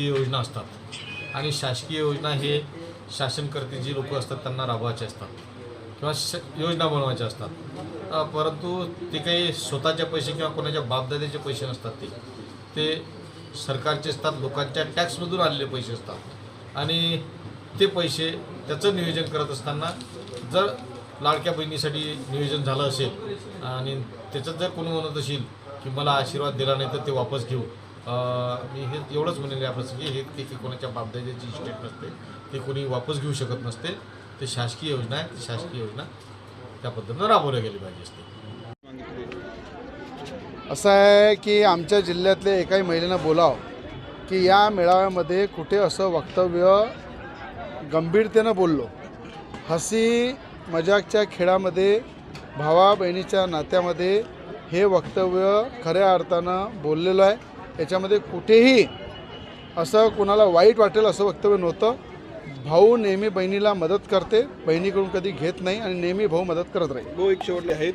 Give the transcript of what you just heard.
शासकीय योजना असतात. आणि शासकीय योजना हे शासनकर्ते जी लोक असतात त्यांना राबवायचे असतात. किंवा श योजना बनवायच्या असतात. परंतु ते काही स्वतःचे पैसे किंवा कोणाच्या बापदाद्याचे पैसे नसतात ते. ते सरकारचे असतात लोकांच्या टॅक्समधून आलेले पैसे असतात. आणि ते पैसे त्याचं नियोजन करत असताना जर लाडक्या बहिणीसाठी नियोजन झालं असेल आणि त्याच्यात जर कोणी म्हणत असेल की मला आशीर्वाद दिला नाही तर ते वापस घेऊ. मी हे एवढंच म्हणेल या प्रसंगी हे ते की कोणाच्या बापदाद्याची इस्टेट नसते ते कोणी वापस घेऊ शकत नसते ते शासकीय योजना आहे ती शासकीय योजना त्या पद्धतीनं राबवल्या गेली पाहिजे असते. असं आहे की आमच्या जिल्ह्यातल्या एकाही महिलेनं बोलावं की या मेळाव्यामध्ये कुठे असं वक्तव्य गंभीरतेनं बोललो. हसी मजाकच्या खेळामध्ये भावा बहिणीच्या नात्यामध्ये हे वक्तव्य खऱ्या अर्थानं बोललेलं आहे. याच्यामध्ये कुठेही असं कोणाला वाईट वाटेल असं वक्तव्य नव्हतं. भाऊ नेहमी बहिणीला मदत करते. बहिणीकडून कधी घेत नाही आणि नेहमी भाऊ मदत करत राहील. भाऊ एक शेवटले आहेत.